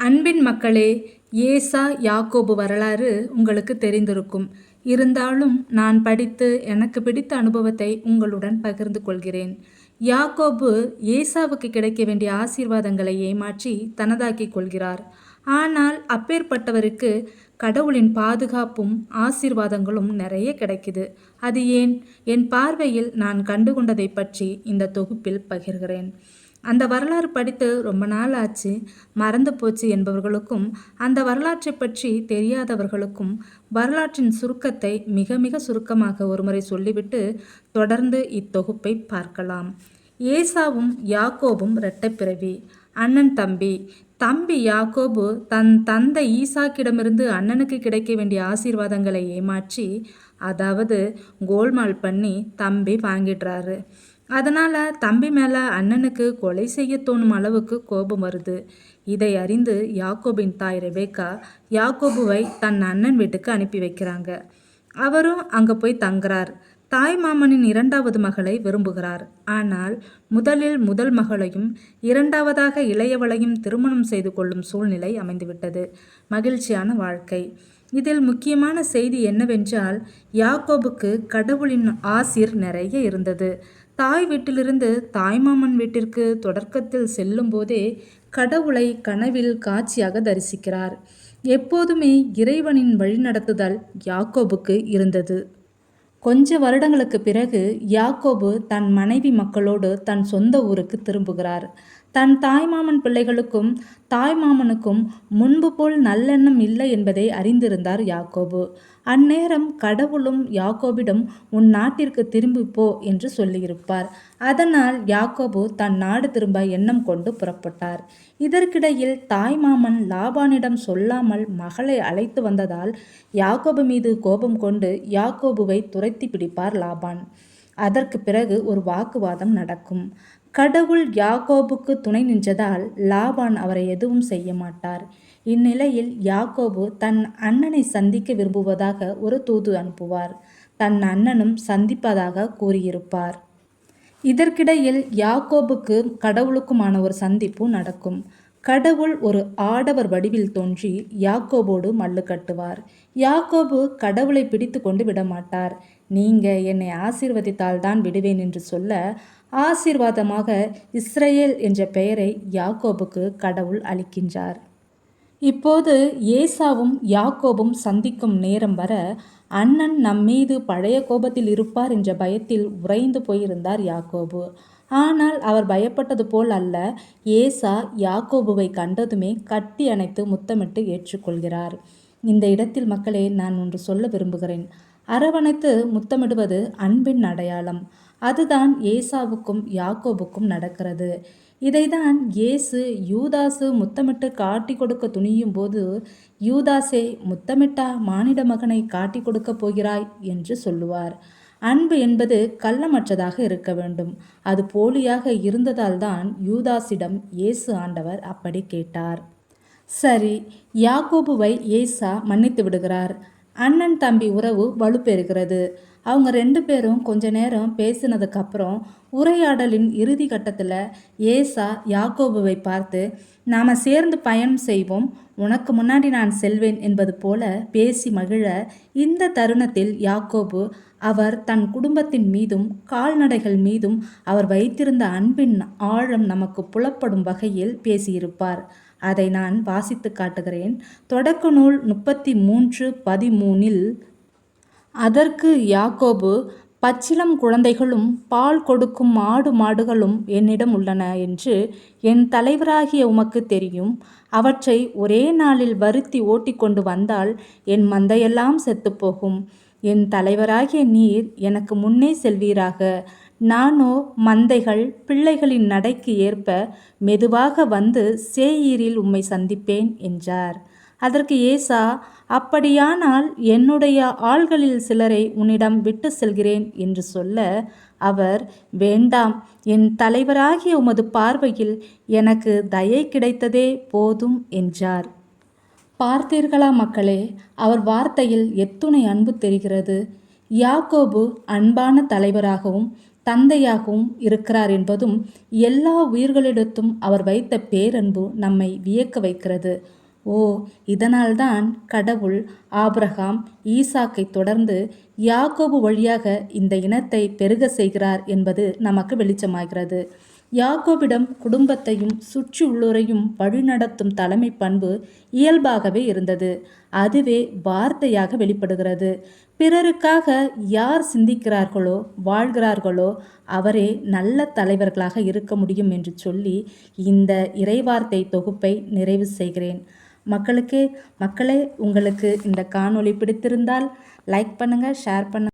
அன்பின் மக்களே ஏசா யாக்கோபு வரலாறு உங்களுக்கு தெரிந்திருக்கும். இருந்தாலும் நான் படித்து எனக்கு பிடித்த அனுபவத்தை உங்களுடன் பகிர்ந்து கொள்கிறேன். யாக்கோபு ஏசாவுக்கு கிடைக்க வேண்டிய ஆசீர்வாதங்களை ஏமாற்றி தனதாக்கிக் கொள்கிறார். ஆனால் அப்பேற்பட்டவருக்கு கடவுளின் பாதுகாப்பும் ஆசீர்வாதங்களும் நிறைய கிடைக்குது. அது ஏன்? என் பார்வையில் நான் கண்டுகொண்டதை பற்றி இந்த தொகுப்பில் பகிர்கிறேன். அந்த வரலாறு படித்து ரொம்ப நாள் ஆச்சு மறந்து போச்சு என்பவர்களுக்கும் அந்த வரலாற்றை பற்றி தெரியாதவர்களுக்கும் வரலாற்றின் சுருக்கத்தை மிக மிக சுருக்கமாக ஒருமுறை சொல்லிவிட்டு தொடர்ந்து இத்தொகுப்பை பார்க்கலாம். ஏசாவும் யாக்கோபும் இரட்டைப்பிறவி அண்ணன் தம்பி. தம்பி யாக்கோபு தன் தந்தை ஈசாக்கிடமிருந்து அண்ணனுக்கு கிடைக்க வேண்டிய ஆசீர்வாதங்களை ஏமாற்றி அதாவது கோல்மால் பண்ணி தம்பி வாங்கிடுறாரு. அதனால் தம்பி மேலே அண்ணனுக்கு கொலை செய்ய தோணும் அளவுக்கு கோபம் வருது. இதை அறிந்து யாக்கோபின் தாய் ரெபேக்கா யாக்கோபுவை தன் அண்ணன் வீட்டுக்கு அனுப்பி வைக்கிறாங்க. அவரும் அங்கே போய் தங்குறார். தாய் மாமனின் இரண்டாவது மகளை விரும்புகிறார். ஆனால் முதலில் முதல் மகளையும் இரண்டாவதாக இளையவளையும் திருமணம் செய்து கொள்ளும் சூழ்நிலை அமைந்துவிட்டது. மகிழ்ச்சியான வாழ்க்கை. இதில் முக்கியமான செய்தி என்னவென்றால் யாக்கோபுக்கு கடவுளின் ஆசிர் நிறைய இருந்தது. தாய் வீட்டிலிருந்து தாய்மாமன் வீட்டிற்கு தொடக்கத்தில் செல்லும்போதே கடவுளை கனவில் காட்சியாக தரிசிக்கிறார். எப்போதுமே இறைவனின் வழிநடத்துதல் யாக்கோபுக்கு இருந்தது. கொஞ்ச வருடங்களுக்கு பிறகு யாக்கோபு தன் மனைவி மக்களோடு தன் சொந்த ஊருக்கு திரும்புகிறார். தன் தாய்மாமன் பிள்ளைகளுக்கும் தாய்மாமனுக்கும் முன்பு போல் நல்லெண்ணம் இல்லை என்பதை அறிந்திருந்தார் யாக்கோபு. அந்நேரம் கடவுளும் யாக்கோபிடம் உன் நாட்டிற்கு திரும்பி போ என்று சொல்லியிருப்பார். அதனால் யாக்கோபு தன் நாடு திரும்ப எண்ணம் கொண்டு புறப்பட்டார். இதற்கிடையில் தாய்மாமன் லாபானிடம் சொல்லாமல் மகளை அழைத்து வந்ததால் யாக்கோபு மீது கோபம் கொண்டு யாக்கோபுவை துரைத்தி பிடிப்பார் லாபான். அதற்கு பிறகு ஒரு வாக்குவாதம் நடக்கும். கடவுள் யாக்கோபுக்கு துணை நின்றதால் லாபான் அவரை எதுவும் செய்ய மாட்டார். இந்நிலையில் யாக்கோபு தன் அண்ணனை சந்திக்க விரும்புவதாக ஒரு தூது அனுப்புவார். தன் அண்ணனும் சந்திப்பதாக கூறியிருப்பார். இதற்கிடையில் யாக்கோபுக்கு கடவுளுக்குமான ஒரு சந்திப்பு நடக்கும். கடவுள் ஒரு ஆடவர் வடிவில் தோன்றி யாக்கோபோடு மல்லு கட்டுவார். யாக்கோபு கடவுளை பிடித்து கொண்டு விடமாட்டார். நீங்க என்னை ஆசீர்வதித்தால் தான் விடுவேன் என்று சொல்ல ஆசீர்வாதமாக இஸ்ரேல் என்ற பெயரை யாக்கோபுக்கு கடவுள் அளிக்கின்றார். இப்போது ஏசாவும் யாக்கோபும் சந்திக்கும் நேரம் வர அண்ணன் நம்மீது பழைய கோபத்தில் இருப்பார் என்ற பயத்தில் உறைந்து போயிருந்தார் யாக்கோபு. ஆனால் அவர் பயப்பட்டது போல் அல்ல ஏசா யாக்கோபுவை கண்டதுமே கட்டி அணைத்து முத்தமிட்டு ஏற்றுக்கொள்கிறார். இந்த இடத்தில் மக்களே நான் ஒன்று சொல்ல விரும்புகிறேன். அரவணைத்து முத்தமிடுவது அன்பின் அடையாளம். அதுதான் ஏசாவுக்கும் யாக்கோபுக்கும் நடக்கிறது. இதைதான் இயேசு யூதாசு முத்தமிட்டு காட்டி கொடுக்க துணியும் போது யூதாசே முத்தமிட்டா மானிட மகனை காட்டி கொடுக்க போகிறாய் என்று சொல்லுவார். அன்பு என்பது கள்ளமற்றதாக இருக்க வேண்டும். அது போலியாக இருந்ததால் தான் யூதாசிடம் இயேசு ஆண்டவர் அப்படி கேட்டார். சரி யாக்கோபுவை ஏசா மன்னித்து விடுகிறார். அண்ணன் தம்பி உறவு வலுப்பெறுகிறது. அவங்க ரெண்டு பேரும் கொஞ்ச நேரம் பேசினதுக்கப்புறம் உரையாடலின் இறுதி கட்டத்தில் ஏசா யாக்கோபுவை பார்த்து நாம் சேர்ந்து பயணம் செய்வோம். உனக்கு முன்னாடி நான் செல்வேன் என்பது போல பேசி மகிழ இந்த தருணத்தில் யாக்கோபு அவர் தன் குடும்பத்தின் மீதும் கால்நடைகள் மீதும் அவர் வைத்திருந்த அன்பின் ஆழம் நமக்கு புலப்படும் வகையில் பேசியிருப்பார். அதை நான் வாசித்து காட்டுகிறேன். தொடக்க நூல் முப்பத்தி மூன்று பதிமூனில் அதற்கு யாக்கோபு பச்சிலம் குழந்தைகளும் பால் கொடுக்கும் ஆடு மாடுகளும் என்னிடம் உள்ளன என்று என் தலைவராகிய உமக்கு தெரியும். அவற்றை ஒரே நாளில் வருத்தி ஓட்டிக்கொண்டு வந்தால் என் மந்தையெல்லாம் செத்துப்போகும் என் தலைவராகிய நீர் எனக்கு முன்னே செல்வீராக. நானோ மந்தைகள் பிள்ளைகளின் நடைக்கு ஏற்ப மெதுவாக வந்து சேயீரில் உம்மை சந்திப்பேன் என்றார். அதற்கு ஏசா அப்படியானால் என்னுடைய ஆள்களில் சிலரை உன்னிடம் விட்டு செல்கிறேன் என்று சொல்ல அவர் வேண்டாம் என் தலைவராகிய உமது பார்வையில் எனக்கு தயை கிடைத்ததே போதும் என்றார். பார்த்தீர்களா மக்களே அவர் வார்த்தையில் எத்துணை அன்பு தெரிகிறது. யாக்கோபு அன்பான தலைவராகவும் தந்தையாகவும் இருக்கிறார் என்பதும் எல்லா உயிர்களிடத்தும் அவர் வைத்த பேரன்பு நம்மை வியக்க வைக்கிறது. ஓ இதனால்தான் கடவுள் ஆப்ரஹாம் ஈசாக்கை தொடர்ந்து யாக்கோபு வழியாக இந்த இனத்தை பெருக செய்கிறார் என்பது நமக்கு வெளிச்சமாகிறது. யாக்கோபிடம் குடும்பத்தையும் சுற்றி உள்ளோரையும் வழிநடத்தும் தலைமை பண்பு இயல்பாகவே இருந்தது. அதுவே வார்த்தையாக வெளிப்படுகிறது. பிறருக்காக யார் சிந்திக்கிறார்களோ வாழ்கிறார்களோ அவரே நல்ல தலைவர்களாக இருக்க முடியும் என்று சொல்லி இந்த இறைவார்த்தை தொகுப்பை நிறைவு செய்கிறேன். மக்களுக்கு மக்களே உங்களுக்கு இந்த காணொளி பிடித்திருந்தால் லைக் பண்ணுங்கள் ஷேர் பண்ணுங்கள்